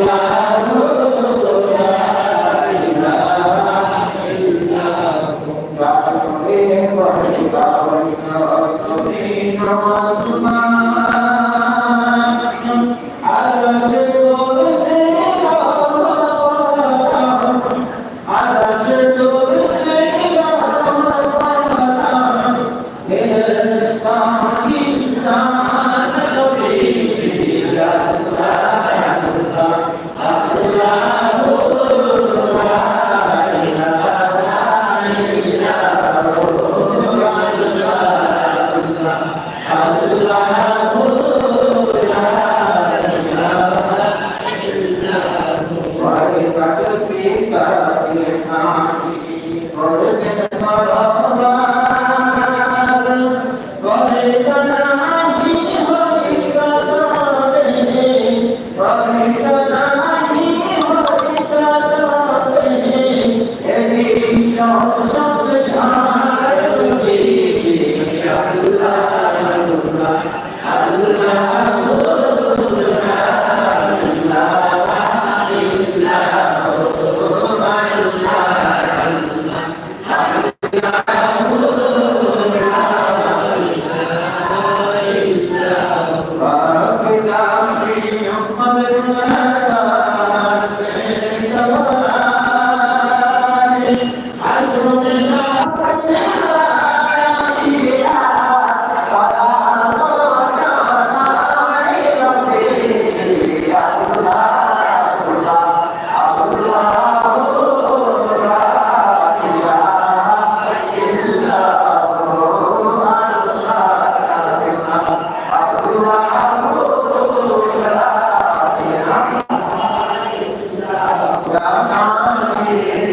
আল্লাহ Amen.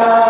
Obrigado.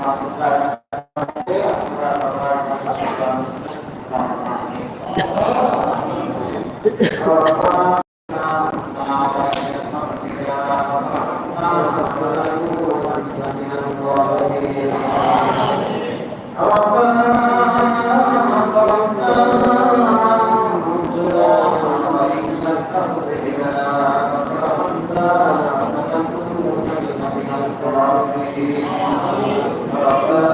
মাসুদরা আমরা وصحبه ربنا